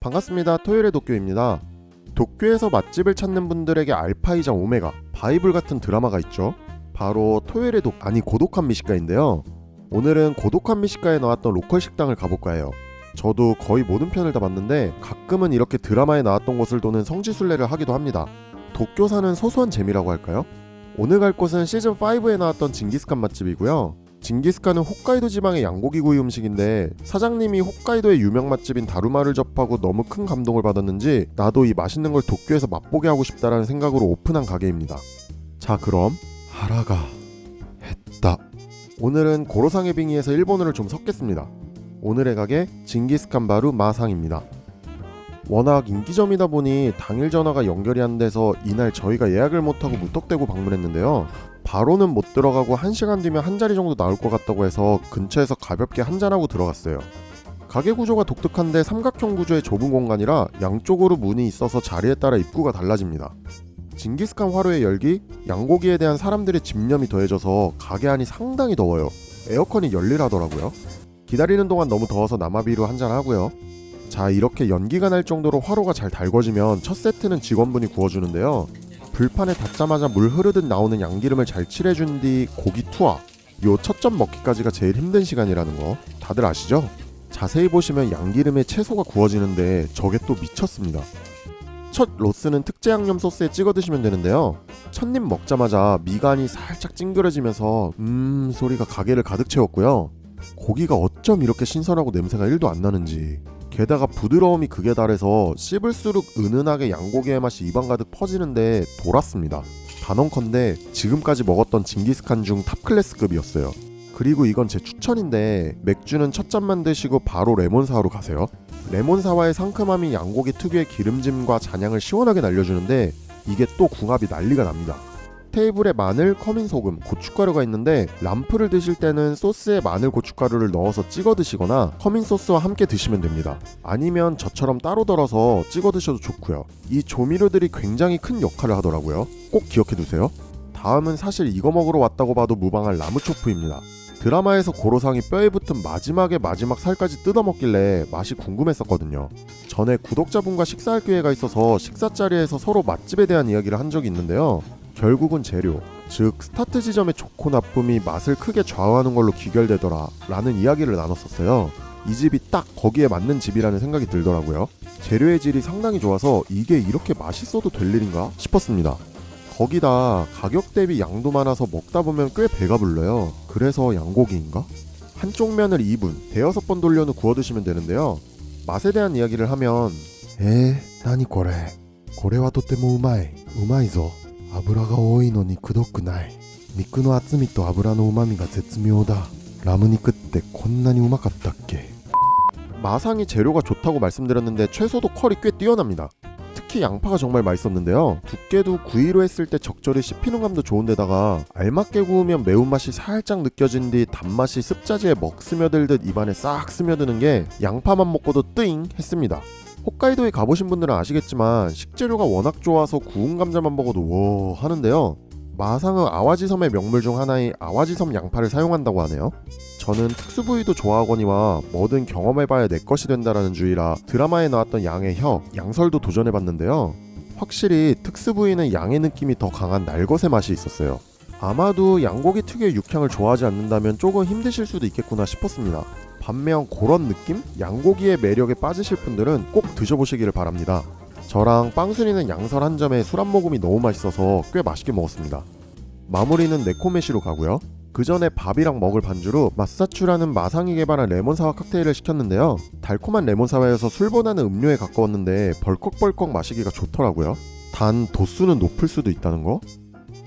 반갑습니다. 토요일의 도쿄입니다. 도쿄에서 맛집을 찾는 분들에게 알파이자 오메가, 바이블 같은 드라마가 있죠. 바로 토요일의 독 아니 고독한 미식가인데요. 오늘은 고독한 미식가에 나왔던 로컬 식당을 가볼까 해요. 저도 거의 모든 편을 다 봤는데 가끔은 이렇게 드라마에 나왔던 곳을 도는 성지순례를 하기도 합니다. 도쿄 사는 소소한 재미라고 할까요? 오늘 갈 곳은 시즌 5에 나왔던 징기스칸 맛집이고요. 징기스칸은 홋카이도 지방의 양고기 구이 음식인데 사장님이 홋카이도의 유명 맛집인 다루마를 접하고 너무 큰 감동을 받았는지 나도 이 맛있는 걸 도쿄에서 맛보게 하고 싶다라는 생각으로 오픈한 가게입니다. 자 그럼 하라가 했다. 오늘은 고로상의 빙의에서 일본어를 좀 섞겠습니다. 오늘의 가게 징기스칸 바루 마상입니다. 워낙 인기점이다 보니 당일 전화가 연결이 안 돼서 이날 저희가 예약을 못하고 무턱대고 방문했는데요. 바로는 못 들어가고 1시간 뒤면 한 자리 정도 나올 것 같다고 해서 근처에서 가볍게 한잔하고 들어갔어요. 가게 구조가 독특한데 삼각형 구조의 좁은 공간이라 양쪽으로 문이 있어서 자리에 따라 입구가 달라집니다. 징기스칸 화로의 열기, 양고기에 대한 사람들의 집념이 더해져서 가게 안이 상당히 더워요. 에어컨이 열일하더라고요. 기다리는 동안 너무 더워서 남아비로 한잔하고요. 자 이렇게 연기가 날 정도로 화로가 잘 달궈지면 첫 세트는 직원분이 구워주는데요. 불판에 닿자마자 물 흐르듯 나오는 양기름을 잘 칠해준 뒤 고기 투하 요 첫 점 먹기까지가 제일 힘든 시간이라는 거 다들 아시죠? 자세히 보시면 양기름에 채소가 구워지는데 저게 또 미쳤습니다. 첫 로스는 특제 양념 소스에 찍어 드시면 되는데요. 첫입 먹자마자 미간이 살짝 찡그러지면서 음 소리가 가게를 가득 채웠고요. 고기가 어쩜 이렇게 신선하고 냄새가 1도 안 나는지 게다가 부드러움이 극에 달해서 씹을수록 은은하게 양고기의 맛이 입안 가득 퍼지는데 돌았습니다. 단언컨대 지금까지 먹었던 징기스칸 중 탑클래스급이었어요. 그리고 이건 제 추천인데 맥주는 첫 잔만 드시고 바로 레몬사와로 가세요. 레몬사와의 상큼함이 양고기 특유의 기름짐과 잔향을 시원하게 날려주는데 이게 또 궁합이 난리가 납니다. 테이블에 마늘, 커민 소금, 고춧가루가 있는데 람프를 드실 때는 소스에 마늘, 고춧가루를 넣어서 찍어 드시거나 커민 소스와 함께 드시면 됩니다. 아니면 저처럼 따로 덜어서 찍어 드셔도 좋고요. 이 조미료들이 굉장히 큰 역할을 하더라고요. 꼭 기억해 두세요. 다음은 사실 이거 먹으러 왔다고 봐도 무방할 나무초프입니다. 드라마에서 고로상이 뼈에 붙은 마지막에 마지막 살까지 뜯어먹길래 맛이 궁금했었거든요. 전에 구독자분과 식사할 기회가 있어서 식사 자리에서 서로 맛집에 대한 이야기를 한 적이 있는데요. 결국은 재료, 즉 스타트 지점의 좋고 나쁨이 맛을 크게 좌우하는 걸로 귀결되더라 라는 이야기를 나눴었어요. 이 집이 딱 거기에 맞는 집이라는 생각이 들더라고요. 재료의 질이 상당히 좋아서 이게 이렇게 맛있어도 될 일인가 싶었습니다. 거기다 가격 대비 양도 많아서 먹다 보면 꽤 배가 불러요. 그래서 양고기인가? 한쪽 면을 2분, 대여섯 번 돌려는 구워 드시면 되는데요. 맛에 대한 이야기를 하면 에, 나니 고래. 고래와 도테모 우마이, 우마이소 油が多いのにくどくない。肉の厚みと油の旨みが絶妙だ。ラム肉ってこんなにうまかったっけ 마상이 재료가 좋다고 말씀드렸는데 채소도 컬이 꽤 뛰어납니다. 특히 양파가 정말 맛있었는데요. 두께도 구이로 했을 때 적절히 씹히는 감도 좋은데다가 알맞게 구우면 매운맛이 살짝 느껴진 뒤 단맛이 습자지에 먹 스며들듯 입안에 싹 스며드는 게 양파만 먹고도 뜨잉 했습니다. 홋카이도에 가보신 분들은 아시겠지만 식재료가 워낙 좋아서 구운 감자만 먹어도 워 하는데요. 마상은 아와지섬의 명물 중 하나인 아와지섬 양파를 사용한다고 하네요. 저는 특수 부위도 좋아하거니와 뭐든 경험해봐야 내 것이 된다라는 주의라 드라마에 나왔던 양의 혀, 양설도 도전해봤는데요. 확실히 특수 부위는 양의 느낌이 더 강한 날것의 맛이 있었어요. 아마도 양고기 특유의 육향을 좋아하지 않는다면 조금 힘드실 수도 있겠구나 싶었습니다. 반면 그런 느낌? 양고기의 매력에 빠지실 분들은 꼭 드셔보시기를 바랍니다. 저랑 빵순이는 양설 한 점에 술 한 모금이 너무 맛있어서 꽤 맛있게 먹었습니다. 마무리는 네코메시로 가고요. 그 전에 밥이랑 먹을 반주로 마사추라는 마상이 개발한 레몬사와 칵테일을 시켰는데요. 달콤한 레몬사와여서 술보다는 음료에 가까웠는데 벌컥벌컥 마시기가 좋더라고요. 단 도수는 높을 수도 있다는 거?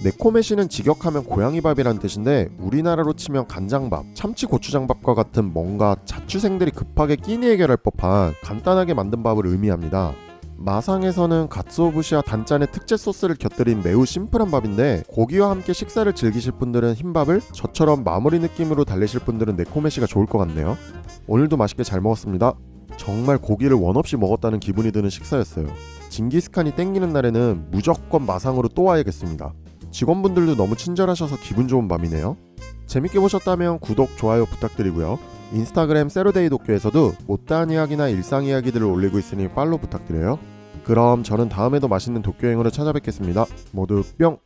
네코메시는 직역하면 고양이 밥이라는 뜻인데 우리나라로 치면 간장밥, 참치 고추장밥과 같은 뭔가 자취생들이 급하게 끼니 해결할 법한 간단하게 만든 밥을 의미합니다. 마상에서는 갓소부시와 단짠의 특제 소스를 곁들인 매우 심플한 밥인데 고기와 함께 식사를 즐기실 분들은 흰밥을 저처럼 마무리 느낌으로 달래실 분들은 네코메시가 좋을 것 같네요. 오늘도 맛있게 잘 먹었습니다. 정말 고기를 원 없이 먹었다는 기분이 드는 식사였어요. 징기스칸이 땡기는 날에는 무조건 마상으로 또 와야겠습니다. 직원분들도 너무 친절하셔서 기분 좋은 밤이네요. 재밌게 보셨다면 구독, 좋아요 부탁드리고요. 인스타그램 세로데이 도쿄에서도 못다한 이야기나 일상 이야기들을 올리고 있으니 팔로우 부탁드려요. 그럼 저는 다음에도 맛있는 도쿄 여행으로 찾아뵙겠습니다. 모두 뿅!